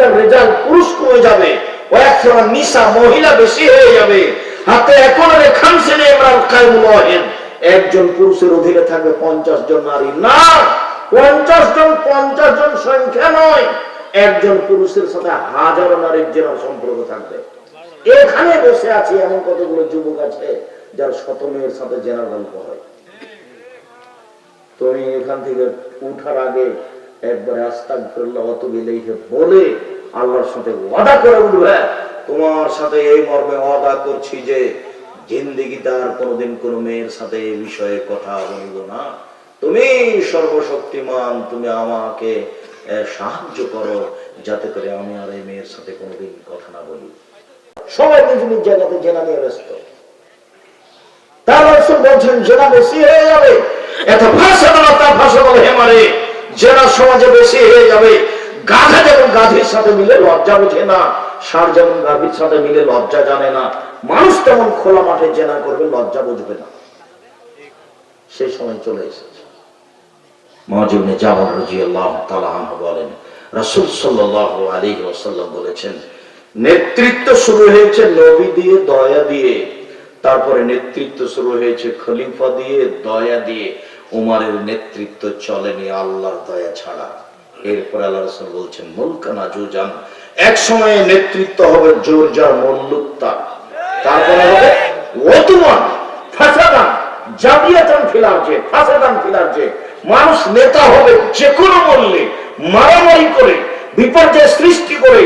মহিলার রেজাল্ট পুরুষ কমে যাবে। ও একসময় নিশা মহিলা বেশি হয়ে যাবে। হাতে এখন খান ইমরান কায়মুল একজন পুরুষের অধীনে থাকবে পঞ্চাশ জন নারী। না, পঞ্চাশ জন পঞ্চাশ জন সংখ্যা নয়। একজন পুরুষের সাথে হাজারো নারীর যেন সম্পর্ক থাকবে। এখানে বসে আছে এমন কতগুলো যুবক আছে যার শত মেয়ের সাথে জেনার গল্প হয়। তুমি এখান থেকে উঠার আগে একবারে আস্তাক ফিরল্লাহ অত বলে আল্লাহর সাথে ওয়াদা করে উঠবে তোমার সাথে এই মর্মে ওয়াদা করছি যে জিন্দিগিতে কোনোদিন কোনো মেয়ের সাথে এই বিষয়ে কথা বলব না। তুমি সর্বশক্তিমান, তুমি আমাকে সাহায্য করো যাতে করে আমি আর এই মেয়ের সাথে কোনোদিন কথা না বলি। সবাই নিজ নিজ জায়গাতে জেনা নিয়ে ব্যস্ত। তার বলছেন, জেনা বেশি হয়ে যাবে। এত ভাষা তার ভাষা বলে, হে মারে জেনা সমাজে বেশি হয়ে যাবে। গাধা যেমন গাধীর সাথে মিলে লজ্জা বোঝে না ষাঁড় যেমন গাভীর সাথে মিলে লজ্জা জানে না, মানুষ তেমন খোলা মাঠে জেনা করবে, লজ্জা বুঝবে না। সেই সময় চলে এসেছে। রাজি আল্লাহ বলেন সাল্লাহ আলী ওসাল্লাম বলেছেন, নেতৃত্ব শুরু হয়েছে নবী দিয়ে, দয়া দিয়ে। তারপরে নেতৃত্ব শুরু হয়েছে খলিফা দিয়ে, দয়া দিয়ে। উমারের নেতৃত্ব চলেনি আল্লাহর দয়া ছাড়া। এরপর আল্লাহ রসুল বলছেন, মুলকানা জুজান এক সময়ে নেতৃত্ব হবে জোর যার মল্লুকতা। তারপরে হবে ওতুমান, ফাসাদান, জাবিয়াতান ফাসাদান মানুষ নেতা হবে যে কোনো মূল্যে, মারামারি করে, বিপর্যয় সৃষ্টি করে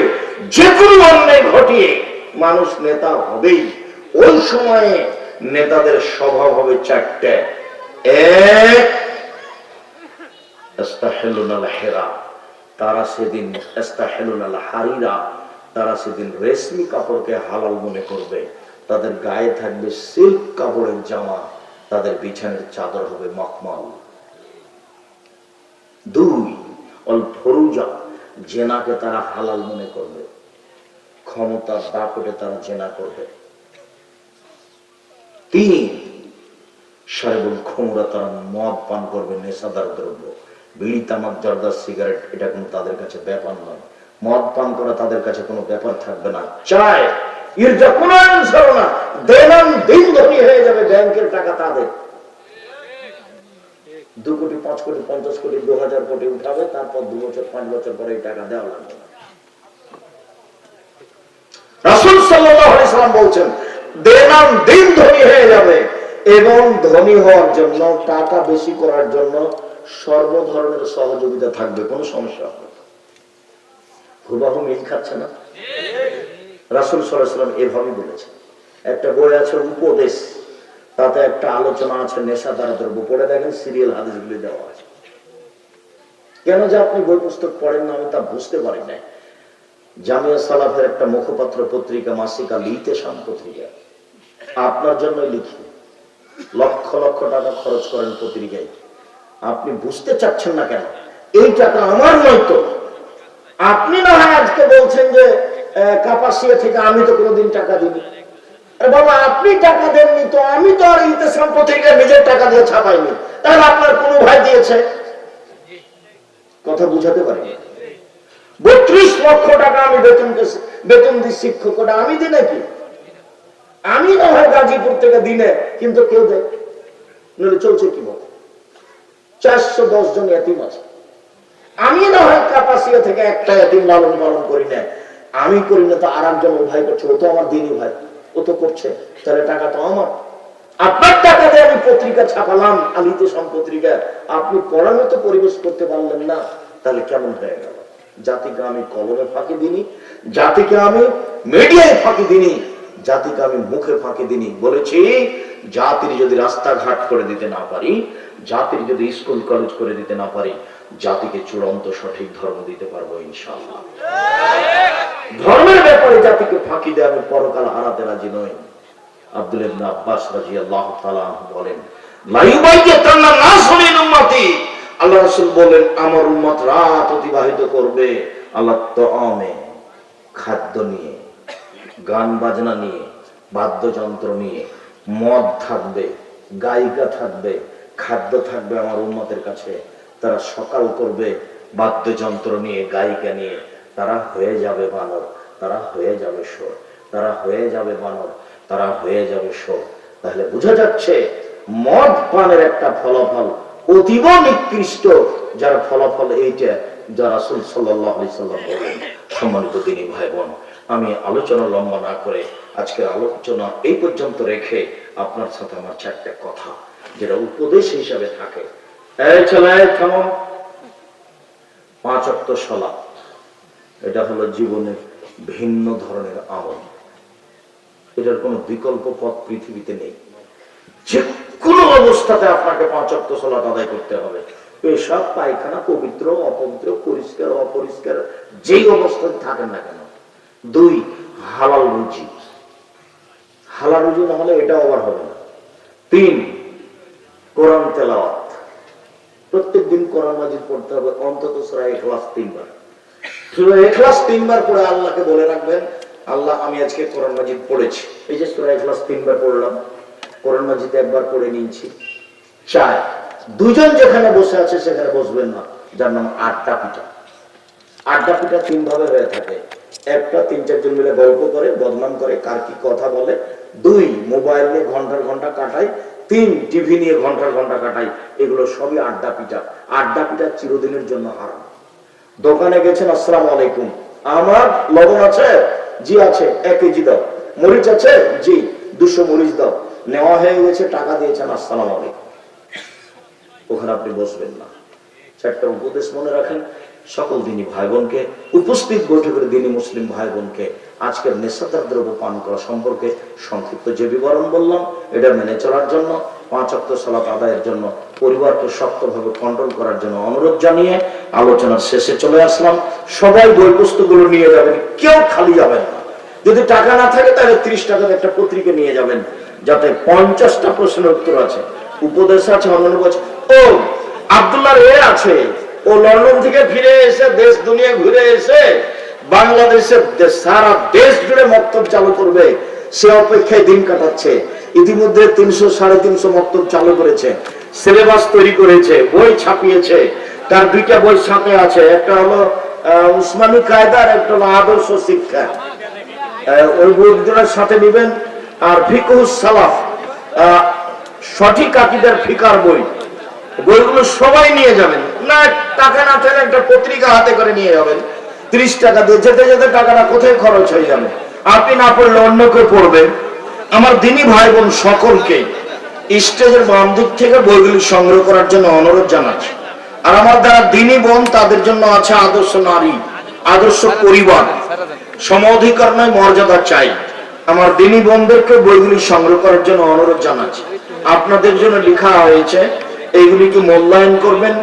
যে কোনো অন্যায় ঘটিয়ে। মানুষ নেতা হবেই। ওই সময়ে নেতাদের স্বভাব হবে চারটে। এক। তারা সেদিন হারিরা তারা সেদিন রেশমি কাপড়কে হালাল মনে করবে। তাদের গায়ে থাকবে সিল্ক কাপড়ের জামা। তাদের বিছানের চাদর হবে মখমল। দুই অল ফরুজা জেনাকে তারা হালাল মনে করবে। ক্ষমতার দাপটে তারা জেনা করবে তিন সাহেবুল খোমরা তারা মদ পান করবে, নেশাদার দ্রব্য। বিড়ি, তামাক, জর্দা, সিগারেট, এটা কোনো তাদের কাছে ব্যাপার নয়। মদ পান করা তাদের কাছে কোনো ব্যাপার থাকবে না। চায় এর যা কোনো না দেনান দিন ধনী হয়ে যাবে ব্যাংকের টাকা তাদের। দু কোটি, পাঁচ কোটি, পঞ্চাশ কোটি, দু হাজার কোটি উঠাবে, তারপর দু বছর, পাঁচ বছর পরে এই টাকা দেওয়া লাগবে রাসুল সাল্লাম বলছেন দেনাম দিন ধনী হয়ে যাবে। এবং ধনী হওয়ার জন্য, টাকা বেশি করার জন্য সর্ব ধরনের সহযোগিতা থাকবে, কোনো সমস্যা হবে মিল খাচ্ছে না। রাসুল সাল্লাম এভাবে বলেছে একটা বই আছে উপদেশ, তাতে একটা আলোচনা আছে, নেশা দ্বারা দ্রব্য পড়ে দেখেন, সিরিয়াল হাদিসগুলি দেওয়া আছে। কেন যে আপনি বই পুস্তক পড়েন না, আমি তা বুঝতে পারি না জামিয়া সালাফের একটা মুখপাত্র পত্রিকা, মাসিকা লিতে শাম পত্রিকা। আপনার জন্য লিখি। লক্ষ লক্ষ টাকা খরচ করেন পত্রিকায় আপনি বুঝতে চাচ্ছেন না কেন? এই টাকা আমার নয় তো আপনি না হয় আজকে বলছেন যে কাপাসিয়া থেকে আমি তো কোনোদিন টাকা আরে বাবা, আপনি টাকা দেননি তো আমি তো আর ইতেসাম পত্রিকা নিজের টাকা দিয়ে ছাপাইনি। তাহলে আপনার কোনো ভাই দিয়েছে? কথা বুঝাতে পারি? বত্রিশ লক্ষ টাকা আমি বেতন বেতন দিই শিক্ষক ওটা আমি দিই নাকি? হয় গাজীপুর দিনে কিন্তু কেউ দেয় নইলে চলছে কি বল? চারশো দশ জন এতিম আছে। আমি না হয় কাপাসিয়া থেকে একটা এতিম লালন পালন করি না। আমি করি না তো আর একজন ভাই করছে, ও তো আমার দিনই ভাই। ও তো করছে, তাহলে টাকা তো আমার। আপনার টাকা দিয়ে আমি পত্রিকা ছাপালাম, আলিতে সম পত্রিকা। আপনি পড়ার মতো পরিবেশ করতে পারলেন না, তাহলে কেমন হয়ে গেল? জাতিকে আমি কলমে ফাঁকি দিনি জাতিকে আমি মিডিয়ায় ফাঁকি দিনি জাতিকে আমি মুখে ফাঁকি দিনি, বলেছি, জাতির যদি রাস্তাঘাট করে দিতে না পারি, জাতির যদি স্কুল, কলেজ করে দিতে না পারি, জাতিকে চূড়ান্ত সঠিক ধর্ম দিতে পারব ইনশাল্লাহ ধর্মের ব্যাপারে জাতিকে ফাঁকি দিয়ে আমি পরকাল হারাতে রাজি নই। আব্দুল আব্বাস উম্মতি। আল্লাহ বলেন, আমার উম্মত রাত অতিবাহিত করবে। আল্লাহ তাআমে খাদ্য নিয়ে গান বাজনা নিয়ে, বাদ্যযন্ত্র নিয়ে, মদ থাকবে, গায়িকা থাকবে, খাদ্য থাকবে আমার উন্মতের কাছে। তারা সকাল করবে, বাদ্যযন্ত্র নিয়ে, গায়িকা নিয়ে। তারা হয়ে যাবে বানর, তারা হয়ে যাবে সোর তারা হয়ে যাবে বানর, তারা হয়ে যাবে সোর তাহলে বোঝা যাচ্ছে, মদ পানের একটা ফলাফল অতীব নিকৃষ্ট, যার ফলাফল এইটা যা রাসুল সাল্লাহ সাল্লাম বলেন। সম্মানিত তিনি ভাই বোন। আমি আলোচনা লম্বা না করে আজকের আলোচনা এই পর্যন্ত রেখে আপনার সাথে আমার চারটা কথা, যেটা উপদেশ হিসাবে থাকে। এটা হলো জীবনের ভিন্ন ধরনের আমল। এটার কোনো বিকল্প পথ পৃথিবীতে নেই। যে কোনো অবস্থাতে আপনাকে পাঁচ সলাত আদায় করতে হবে। পেশাব, পায়খানা, পবিত্র, অপবিত্র, পরিষ্কার, অপরিষ্কার, যেই অবস্থাতে থাকেন না কেন? দুই, হালাল রুচি হালাল রুচি না হলে এটা আবার হবে না। তিন, কোরআন তেলাওয়াত। প্রত্যেক দিন কোরআন মাজিদ পড়তে হবে, অন্তত সূরা ইখলাস তিনবার। সূরা ইখলাস তিনবার পড়ে আল্লাহকে বলে রাখবেন, আল্লাহ, আমি আজকে কোরআন মাজিদ পড়েছি। এই যে সূরা ইখলাস তিনবার পড়লাম, কোরআন মাজিদ একবার পড়ে নিয়েছি। চার দুজন যেখানে বসে আছে সেখানে বসবেন না। যার নাম আড্ডা পিঠা। আড্ডা পিঠা তিন ভাবে হয়ে থাকে। একটা তিন চারজন মিলে গল্প করে, বদনাম করে, কার কি কথা বলে। দুই, মোবাইল নিয়ে ঘণ্টার ঘণ্টা কাটায় তিন, টিভি নিয়ে ঘণ্টার ঘণ্টা কাটাই। এগুলো সবই আড্ডা পিঠা। আড্ডা পিঠা চিরদিনের জন্য হারাম। দোকানে গেছেন, আসসালাম আলাইকুম। আমার লবণ আছে? জি আছে। এক কেজি দাও। মরিচ আছে? জি। দুশো মরিচ দাও। নেওয়া হয়ে গেছে, টাকা দিয়েছেন, আসসালাম আলাইকুম। ওখানে আপনি বসবেন না চারটা উপদেশ মনে রাখেন, সকল দিনী ভাই বোনকে উপস্থিত বৈঠকের দিনী মুসলিম ভাই বোনকে আজকের নেশাদার দ্রব্য পান করা সম্পর্কে সংক্ষিপ্ত যে বিবরণ বললাম, এটা মেনে চলার জন্য, পাঁচ অক্ট সালাত আদায়ের জন্য, পরিবারকে শক্তভাবে কন্ট্রোল করার জন্য অনুরোধ জানিয়ে আলোচনার শেষে চলে আসলাম। সবাই বই পুস্তকগুলো নিয়ে যাবেন, কেউ খালি যাবেন না। যদি টাকা না থাকে, তাহলে ত্রিশ টাকার একটা পত্রিকা নিয়ে যাবেন, যাতে পঞ্চাশটা প্রশ্নের উত্তর আছে। উপদেশ আছে, অন্যান্য ও আবদুল্লাহ এ আছে, ও লন্ডন থেকে ফিরে এসে দেশ দুনিয়া ঘুরে এসে বাংলাদেশের সারা দেশ জুড়ে মক্তব চালু করবে, সে অপেক্ষায় দিন কাটাচ্ছে। ইতিমধ্যে তিনশো সাড়ে তিনশো মক্তব চালু করেছে, সিলেবাস তৈরি করেছে, বই ছাপিয়েছে, তার দুইটা বই সাথে আছে, একটা হলো উসমানী কায়দার একটা হলো আদর্শ শিক্ষা। ওই বইগুলোর সাথে নিবেন, আর ফিকুস সালাফ সঠিক আকিদার ফিকার বই। বইগুলো সবাই নিয়ে যাবেন। না, টাকা না থাকলে একটা পত্রিকা হাতে করে নিয়ে যাবেন। ত্রিশ টাকা দিয়ে যেতে যেতে টাকাটা কোথায় খরচ হয়ে যাবে? আপনি না পড়লে অন্য কেউ পড়বেন আমার দিনী ভাই বোন সকলকে স্টেজের বাম দিক থেকে বইগুলি সংগ্রহ করার জন্য অনুরোধ জানাচ্ছি। আর আমার দ্বারা দিনী বোন তাদের জন্য আছে আদর্শ নারী, আদর্শ পরিবার। সম অধিকার নয়, মর্যাদা চাই। আমার দিনী বোনদেরকে বইগুলি সংগ্রহ করার জন্য অনুরোধ জানাচ্ছি। আপনাদের জন্য লেখা হয়েছে এইগুলিকে মূল্যায়ন করবেন?